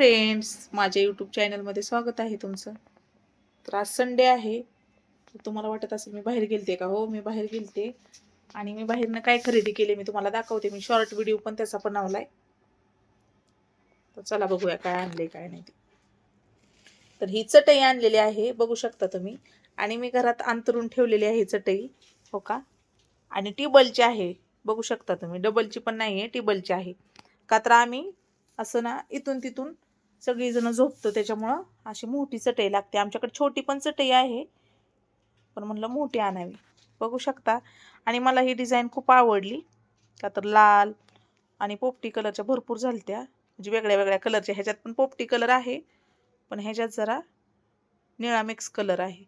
Friends माझ्या YouTube चॅनलमध्ये स्वागत आहे तुमचं. तर आज संडे आहे. तर तुम्हाला वाटत असेल मी बाहेर गेलते का? हो मी बाहेर गेलते. आणि मी बाहेरनं काय खरेदी केली मी तुम्हाला दाखवते. मी शॉर्ट व्हिडिओ पण त्याचा बनवलाय. तर चला बघूया काय आणले काय नाही ते. तर ही चटई आणलेली आहे बघू शकता तुम्ही. आणि मी घरात अंतरून ठेवलेली आहे चटई हो का? आणि टिबलची आहे बघू शकता तुम्ही. डबलची पण नाही आहे टिबलची आहे. का तर आम्ही असं ना इथून तिथून सगळीजणं झोपतो त्याच्यामुळं अशी मोठी चटई लागते. आमच्याकडे छोटी पण चटई आहे. पण म्हणलं मोठी आणावी. बघू शकता. आणि मला ही डिझाईन खूप आवडली. का तर लाल आणि पोपटी कलरच्या भरपूर झालत्या. म्हणजे वेगळ्या वेगळ्या कलरच्या ह्याच्यात पण पोपटी कलर आहे. पण ह्याच्यात जरा निळा मिक्स कलर आहे.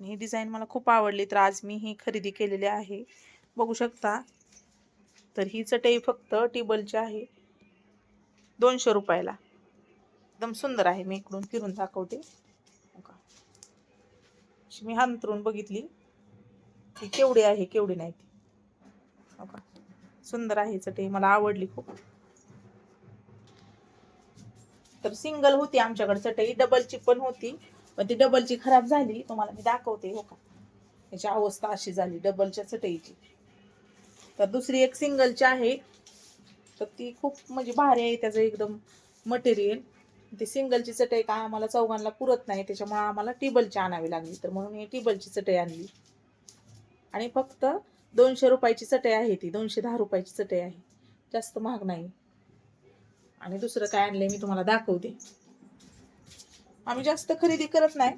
आणि ही डिझाईन मला खूप आवडली. तर आज मी ही खरेदी केलेली आहे. बघू शकता. तर ही चटई फक्त टेबलची आहे. दोनशे रुपयाला. एकदम सुंदर आहे. मी इकडून फिरून दाखवते. हो का अशी मी हांतरून बघितली. ती केवढी आहे केवढी नाही ती. हो का सुंदर आहे चटई मला आवडली खूप. तर सिंगल होती आमच्याकडे चटई डबलची पण होती. पण ती डबलची खराब झाली. तुम्हाला मी दाखवते हो का? याची अवस्था अशी झाली. डबलच्या चटईची तर दुसरी एक सिंगलची आहे. तर ती खूप म्हणजे भारी आहे. त्याचं एकदम मटेरियल ती सिंगलची चटई काय आम्हाला चौघांना पुरत नाही त्याच्यामुळे आम्हाला टेबलची आणावी लागली. तर म्हणून ही टेबलची चटई आणली. आणि फक्त दोनशे रुपयाची चटई आहे ती दोनशे दहा रुपयाची चटई आहे. जास्त महाग नाही. आणि दुसरं काय आणलंय मी तुम्हाला दाखवते. आम्ही जास्त खरेदी करत नाही.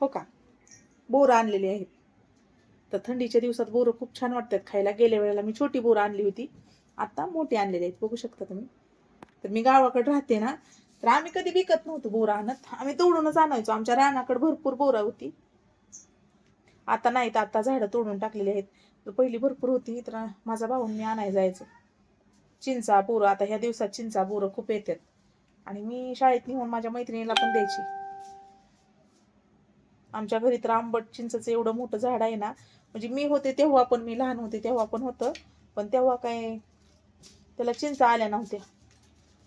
हो का? बोर आणलेली आहेत. तर थंडीच्या दिवसात बोरं खूप छान वाटतात खायला. गेल्या वेळेला मी छोटी बोरं आणली होती. आता मोठी आणलेली आहेत. बघू शकता तुम्ही. तर मी गावाकडे राहते ना तर आम्ही कधी विकत नव्हतो बोरं आणत. आम्ही तोडूनच आणायचो. आमच्या रानाकडे भरपूर बोरं होती. आता नाही तर आता झाडं तोडून टाकलेली आहेत. तर पहिली भरपूर होती. तर माझा भाऊ मी आणायला जायचो. चिंचा बोरं. आता ह्या दिवसात चिंचा बोरं खूप येतात. आणि मी शाळेत नेऊन माझ्या मैत्रिणीला पण द्यायची. आमच्या घरी तर आंबट चिंचचं एवढं मोठं झाड आहे ना म्हणजे मी होते तेव्हा पण मी लहान होते तेव्हा पण होतं पण तेव्हा काय त्याला चिंच आल्या नव्हत्या.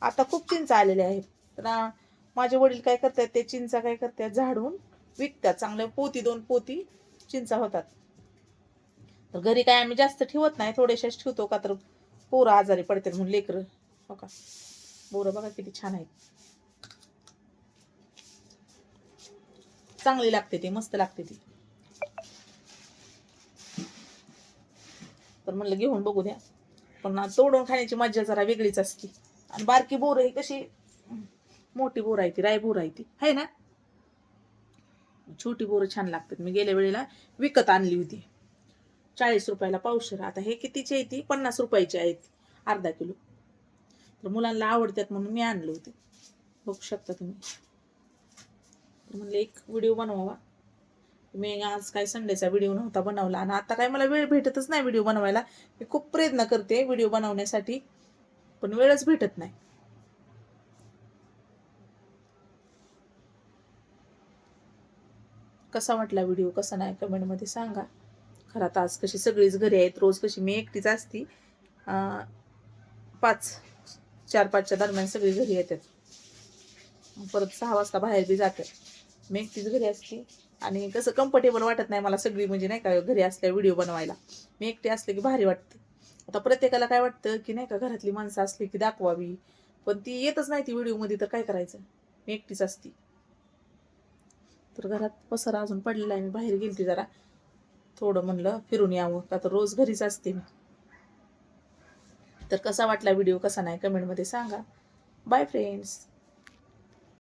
आता खूप चिंच आलेल्या आहेत. तर माझे वडील काय करतात ते चिंचा काय करतात झाडून विकतात. चांगल्या पोती दोन पोती चिंचा होतात. तर घरी काय आम्ही जास्त ठेवत नाही थोड्याशाच ठेवतो का तर पोरं आजारी पडतात म्हणून लेकरं. हो का बोरं बघा किती छान आहेत. चांगली लागते ती मस्त लागते ती. तर म्हणलं घेऊन बघू द्या. पण तोडून खाण्याची मज्जा जरा वेगळीच असते. आणि बारकी बोर ही कशी मोठी बोर आहे ती राय बोर आहे ती. आहे ना? छोटी बोरं छान लागतात. मी गेल्या वेळेला विकत आणली होती. चाळीस रुपयाला पावशेर. आता हे कितीची आहे ती? पन्नास रुपयाची आहे ती. अर्धा किलो. तर मुलांना आवडतात म्हणून मी आणलं होते. बघू शकता तुम्ही. म्हणलं एक व्हिडिओ बनवावा. मी आज काय संडेचा व्हिडिओ नव्हता बनवला. आणि आता काय मला वेळ भेटतच नाही व्हिडिओ बनवायला. मी खूप प्रयत्न करते व्हिडिओ बनवण्यासाठी पण वेळच भेटत नाही. कसा वाटला व्हिडिओ कसा नाही? कमेंटमध्ये सांगा. खरं आज कशी सगळीच घरी आहेत. रोज कशी मी एकटीच असती. पाच चार पाचच्या दरम्यान सगळी घरी येतात. परत सहा वाजता बाहेर बी जातात. मी एकटीच घरी असते. आणि कसं कम्फर्टेबल वाटत नाही मला सगळी म्हणजे नाही का घरी असल्या व्हिडिओ बनवायला. मी एकटी असले की भारी वाटतं. आता प्रत्येकाला काय वाटतं की नाही का घरातली माणसं असली की दाखवावी. पण ती येतच नाही ती व्हिडिओमध्ये तर काय करायचं? मी एकटीच असती. तर घरात पसारा अजून पडलेला आहे मी बाहेर गेलती जरा. थोडं म्हणलं फिरून यावं. का तर रोज घरीच असते मी. तर कसा वाटला व्हिडिओ कसा नाही कमेंटमध्ये सांगा. Bye friends